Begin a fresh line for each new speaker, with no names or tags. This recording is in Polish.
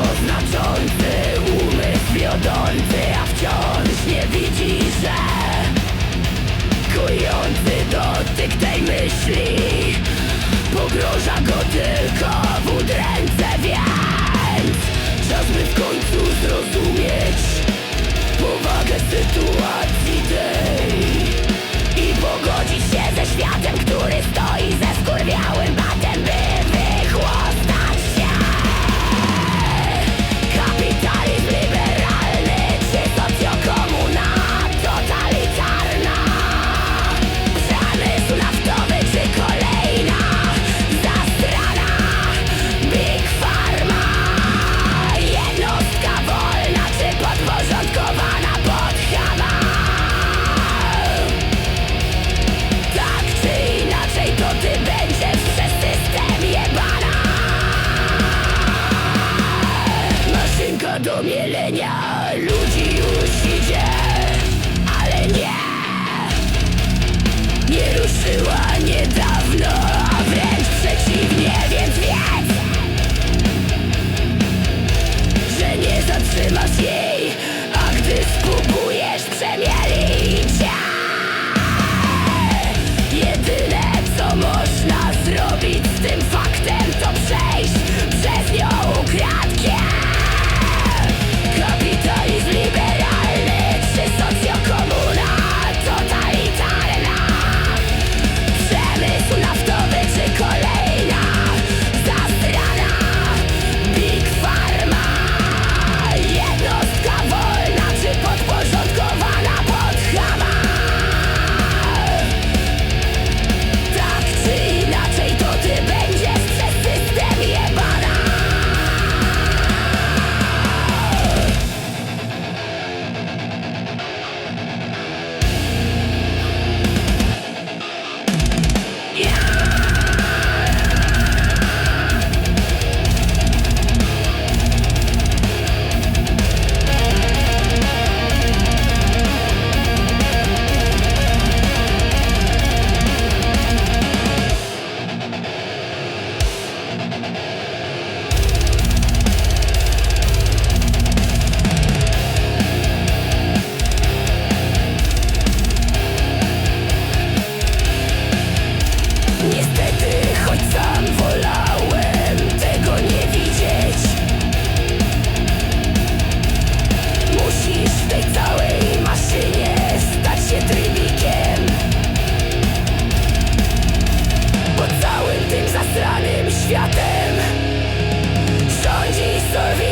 Wszechoznaczący umysł wiodący A wciąż nie widzi, że Kujący dotyk tej myśli Pogrąża go tylko w udręce Więc czas by w końcu zrozumieć Powagę sytuacji tej I pogodzić się ze światem, który stoi ze skurwiałym do mielenia ludzi światem Rządzi sobie